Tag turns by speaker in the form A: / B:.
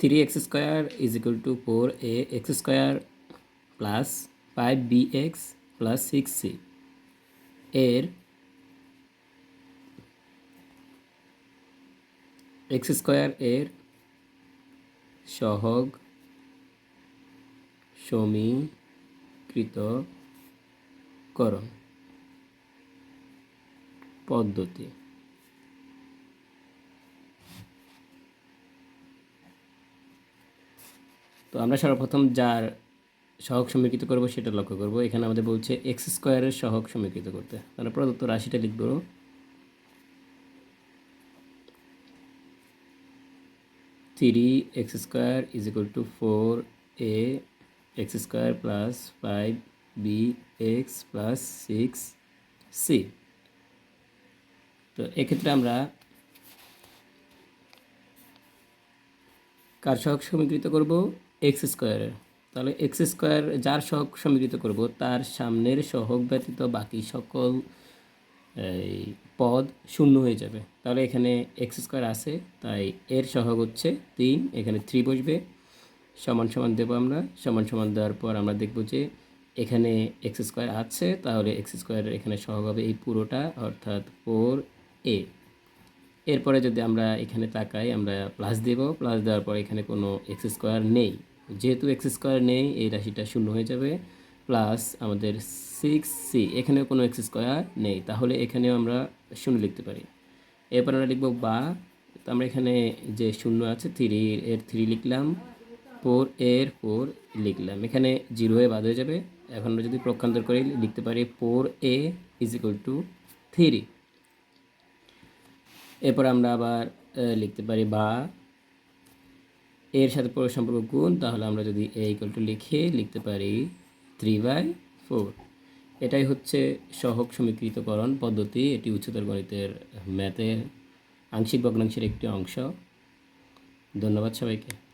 A: Three x square is equal to four a x square plus five b x plus six c এর x square এর সহগ সমীকৃতকরণ পদ্ধতি। তো আমরা সর্বপ্রথম যার সহগ সমীকৃত করব সেটা লক্ষ্য করব। এখানে আমাদের বলছে এক্স স্কোয়ারের সহগ সমীকৃত করতে। তাহলে প্রদত্ত রাশিটা লিখব। Three x square is equal to four a x square plus five b x plus six c তো এক্ষেত্রে আমরা কার সহগ সমীকৃত করব? এক্স স্কোয়ারের তাহলে এক্স স্কোয়ার যার সহগ সমীকৃত করব, তার সামনের সহগ ব্যতীত বাকি সকল, এই, পদ শূন্য হয়ে যাবে। তাহলে এখানে এক্স স্কোয়ার আছে, তাই এর সহগ হচ্ছে তিন, এখানে থ্রি বসবে। সমান সমান দেবো আমরা, সমান সমান দেওয়ার পর আমরা দেখব যে এখানে এক্স স্কোয়ার আছে, তাহলে এক্স স্কোয়ারের এখানে সহগ হবে এই পুরোটা, অর্থাৎ ফোর এ এরপরে যদি আমরা এখানে তাকাই, আমরা প্লাস দেব প্লাস দেওয়ার পর এখানে কোনো এক্স স্কোয়ার নেই। যেহেতু এক্স স্কোয়ার নেই, এই রাশিটা শূন্য হয়ে যাবে প্লাস আমাদের সিক্স সি এখানেও কোনো এক্স স্কোয়ার নেই, তাহলে এখানেও আমরা শূন্য লিখতে পারি। এরপর আমরা লিখব বা, তো আমরা এখানে যে শূন্য আছে থ্রি এর থ্রি লিখলাম ফোর এর ফোর লিখলাম, এখানে জিরো হয়ে বাদ হয়ে যাবে। এখন আমরা যদি প্রক্ষান্তর করে, লিখতে পারি four a is equal to three এরপর আমরা আবার লিখতে পারি বা এর সাথে পুরো সম্পর্ক গুণ, তাহলে আমরা যদি এ ইকুয়াল টু লিখে লিখতে পারি থ্রি বাই ফোর এটাই হচ্ছে সহক সমীকৃতকরণ পদ্ধতি, এটি উচ্চতর গণিতের ম্যাথের আংশিক ভগ্নাংশের একটি অংশ। ধন্যবাদ সবাইকে।